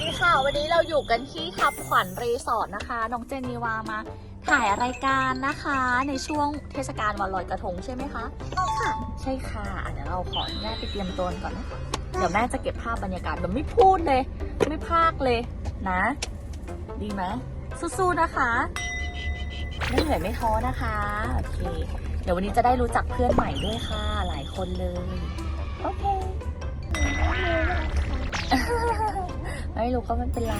ดีค่ะวันนี้เราอยู่กันที่ทับขวัญรีสอร์ทนะคะ น้องเจนนีวามาถ่ายรายการนะคะ ในช่วงเทศกาลวันลอยกระทงใช่ไหมคะใช่ค่ะใช่ค่ะอะเดี๋ยวเราขออนุญาตไปเตรียมตัวก่อนนะคะเดี๋ยวแม่จะเก็บภาพบรรยากาศแบบไม่พูดเลย ไม่พากเลยนะ ดีไหมสู้ๆนะคะไม่เหนื่อยไม่ท้อนะคะโอเคเดี๋ยววันนี้จะได้รู้จักเพื่อนใหม่ด้วยค่ะ หลายคนเลยโอเค รู้ก็ไม่เป็นไร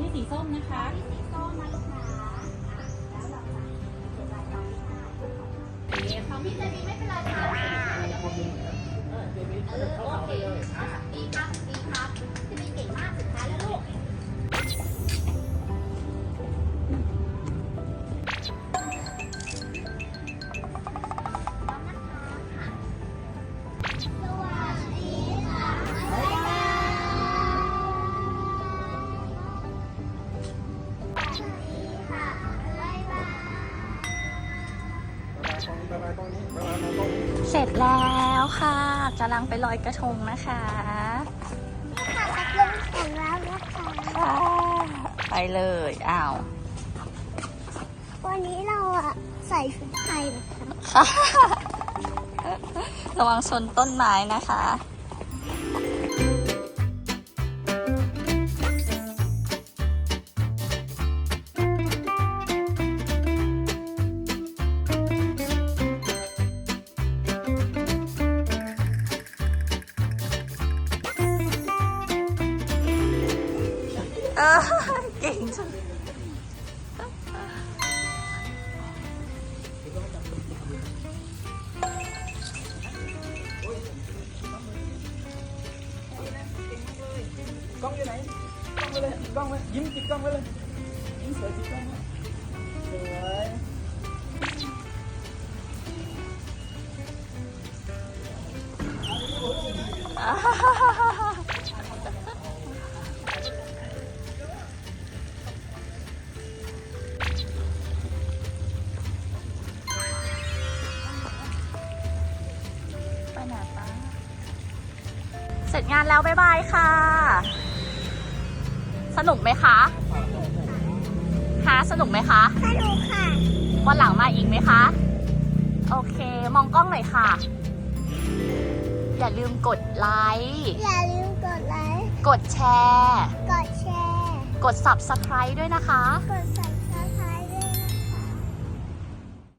ที่สีส้มนะคะที่สีส้มนะลูกนะอะแล้วเราจะเขียนรายการที่ห้าของพี่เจดีไม่เป็นไรค่ะเออโอเคอ่เดีครับดีครั เสร็จแล้วค่ะกำลังไปลอยกระทงนะคะค่ะตะเกียงแข็งแล้วนะคะค่ะไปเลยอ้าววันนี้เราอะใส่ชุดไทยนะคะค่ะระวังชนต้นไม้นะคะ เออเก่งจังกล้องอยู่ไหนกล้องไปเลยกล้องไปยิ้มจิกกล้องไปเลยยิ้มสวยจิกกล้องนะสวย ไปไหนปะเสร็จงานแล้ว บ๊ายบายค่ะ สนุกไหมคะฮะสนุกไหมคะ สนุกค่ะ วันหลังมาอีกไหมคะ โอเค มองกล้องหน่อยค่ะ อย่าลืมกดไลค์ อย่าลืมกดไลค์ กดแชร์ กดแชร์ กด subscribe ด้วยนะคะ กด subscribe